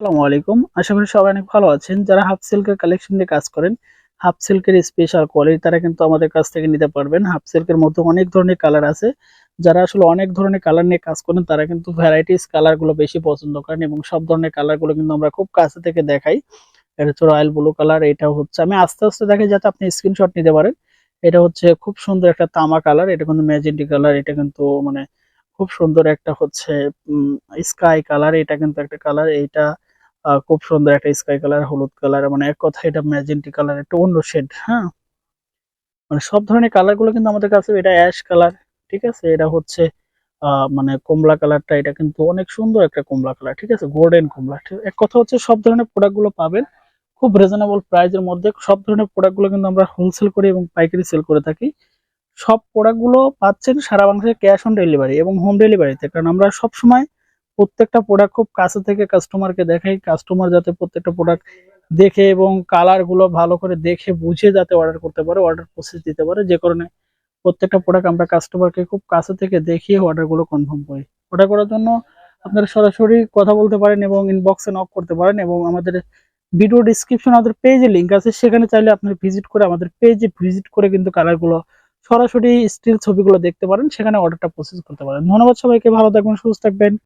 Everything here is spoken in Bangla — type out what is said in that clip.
আসসালামু আলাইকুম। আশা করি সবাই অনেক ভালো আছেন। যারা হাফ সিল্কের কালেকশন নিয়ে কাজ করেন, হাফ সিল্কের স্পেশাল কোয়ালিটি তারা কিন্তু আমাদের কাছ থেকে নিতে পারবেন। হাফ সিল্কের মধ্যে অনেক ধরনের কালার আছে। যারা আসলে অনেক ধরনের কালার নিয়ে কাজ করেন, তারা কিন্তু ভ্যারাইটিস কালারগুলো বেশি পছন্দ করেন এবং সব ধরনের কালারগুলো কিন্তু আমরা খুব কাছে থেকে দেখাই। এটা হচ্ছে রয়্যাল ব্লু কালার এটা হচ্ছে আমি আস্তে আস্তে দেখাই যাতে আপনি স্ক্রিনশট নিতে পারেন। এটা হচ্ছে খুব সুন্দর একটা তামা কালার এটা কিন্তু ম্যাজেন্টি কালার এটা কিন্তু মানে খুব সুন্দর একটা হচ্ছে স্কাই কালার এটা কিন্তু একটা কালার এইটা খুব সুন্দর একটা স্কাই কালার হলুদ কালার মানে এক কথা এটা ম্যাজেন্টি কালার একটা অন্য শেড হ্যাঁ? মানে সব ধরনের কালারগুলো কিন্তু আমাদের কাছে এটা অ্যাশ কালার ঠিক আছে? এটা হচ্ছে মানে কমলা কালারটা এটা কিন্তু অনেক সুন্দর একটা কমলা কালার ঠিক আছে? গোল্ডেন কমলা এক কথা হচ্ছে সব ধরনের প্রোডাক্টগুলো পাবেন। খুব রিজনেবল প্রাইজের মধ্যে সব ধরনের প্রোডাক্টগুলো কিন্তু আমরা হোলসেল করি এবং পাইকারি সেল করে থাকি। সব প্রোডাক্টগুলো পাচ্ছেন সারা বাংলাদেশে ক্যাশ অন ডেলিভারি এবং হোম ডেলিভারিতে কারণ আমরা সব সময় প্রত্যেকটা প্রোডাক্ট খুব কাছে থেকে কাস্টমারকে দেখাই কাস্টমার যাতে প্রত্যেকটা প্রোডাক্ট দেখে এবং কালারগুলো ভালো করে দেখে বুঝে যাতে অর্ডার করতে পারে অর্ডার প্রসেস দিতে পারে। যে কারণে প্রত্যেকটা প্রোডাক্ট আমরা কাস্টমারকে খুব কাছে থেকে দেখিয়ে অর্ডারগুলো কনফার্ম করি। অর্ডার করার জন্য আপনারা সরাসরি কথা বলতে পারেন এবং ইনবক্সে নক করতে পারেন এবং আমাদের ভিডিও ডিসক্রিপশন আমাদের পেজে লিংক আছে, সেখানে চাইলে আপনারা ভিজিট করে আমাদের পেজে ভিজিট করে কিন্তু কালারগুলো সরাসরি স্টিল ছবিগুলো দেখতে পারেন, সেখানে অর্ডারটা প্রসেস করতে পারেন। ধন্যবাদ সবাইকে, ভালো থাকবেন, সুস্থ থাকবেন।